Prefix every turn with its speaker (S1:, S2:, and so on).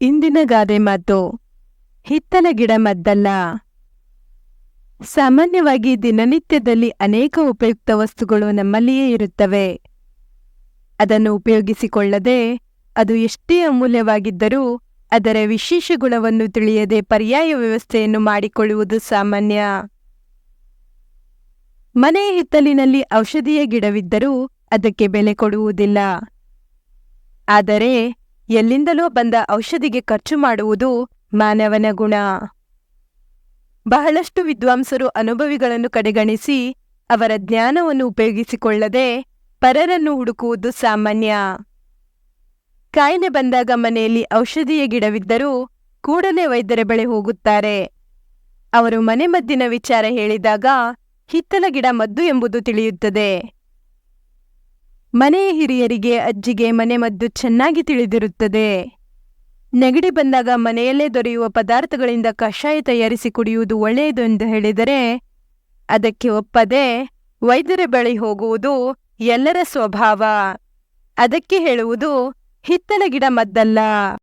S1: ಇಂದಿನ ಗಾದೆ ಮಾತು, ಹಿತ್ತಲ ಗಿಡ ಮದ್ದಲ್ಲ. ಸಾಮಾನ್ಯವಾಗಿ ದಿನನಿತ್ಯದಲ್ಲಿ ಅನೇಕ ಉಪಯುಕ್ತ ವಸ್ತುಗಳು ನಮ್ಮಲ್ಲಿಯೇ ಇರುತ್ತವೆ. ಅದನ್ನು ಉಪಯೋಗಿಸಿಕೊಳ್ಳದೆ ಅದು ಎಷ್ಟೇ ಅಮೂಲ್ಯವಾಗಿದ್ದರೂ ಅದರ ವಿಶೇಷ ಗುಣವನ್ನು ತಿಳಿಯದೆ ಪರ್ಯಾಯ ವ್ಯವಸ್ಥೆಯನ್ನು ಮಾಡಿಕೊಳ್ಳುವುದು ಸಾಮಾನ್ಯ. ಮನೆಯ ಹಿತ್ತಲಿನಲ್ಲಿ ಔಷಧೀಯ ಗಿಡವಿದ್ದರೂ ಅದಕ್ಕೆ ಬೆಲೆ ಕೊಡುವುದಿಲ್ಲ. ಆದರೆ ಎಲ್ಲಿಂದಲೋ ಬಂದ ಔಷಧಿಗೆ ಖರ್ಚು ಮಾಡುವುದು ಮಾನವನ ಗುಣ. ಬಹಳಷ್ಟು ವಿದ್ವಾಂಸರು ಅನುಭವಿಗಳನ್ನು ಕಡೆಗಣಿಸಿ ಅವರ ಜ್ಞಾನವನ್ನು ಉಪಯೋಗಿಸಿಕೊಳ್ಳದೆ ಪರರನ್ನು ಹುಡುಕುವುದು ಸಾಮಾನ್ಯ. ಕಾಯಿಲೆ ಬಂದಾಗ ಮನೆಯಲ್ಲಿ ಔಷಧಿಯ ಗಿಡವಿದ್ದರೂ ಕೂಡಲೇ ವೈದ್ಯರ ಬಳಿ ಹೋಗುತ್ತಾರೆ. ಅವರು ಮನೆಮದ್ದಿನ ವಿಚಾರ ಹೇಳಿದಾಗ ಹಿತ್ತಲ ಗಿಡ ಮದ್ದು ಎಂಬುದು ತಿಳಿಯುತ್ತದೆ. ಮನೆಯ ಹಿರಿಯರಿಗೆ ಅಜ್ಜಿಗೆ ಮನೆಮದ್ದು ಚೆನ್ನಾಗಿ ತಿಳಿದಿರುತ್ತದೆ. ನೆಗಡಿ ಬಂದಾಗ ಮನೆಯಲ್ಲೇ ದೊರೆಯುವ ಪದಾರ್ಥಗಳಿಂದ ಕಷಾಯ ತಯಾರಿಸಿ ಕುಡಿಯುವುದು ಒಳ್ಳೆಯದು ಎಂದು ಹೇಳಿದರೆ, ಅದಕ್ಕೆ ಒಪ್ಪದೆ ವೈದ್ಯರ ಬಳಿ ಹೋಗುವುದು ಎಲ್ಲರ ಸ್ವಭಾವ. ಅದಕ್ಕೆ ಹೇಳುವುದು ಹಿತ್ತಲ ಗಿಡ ಮದ್ದಲ್ಲ.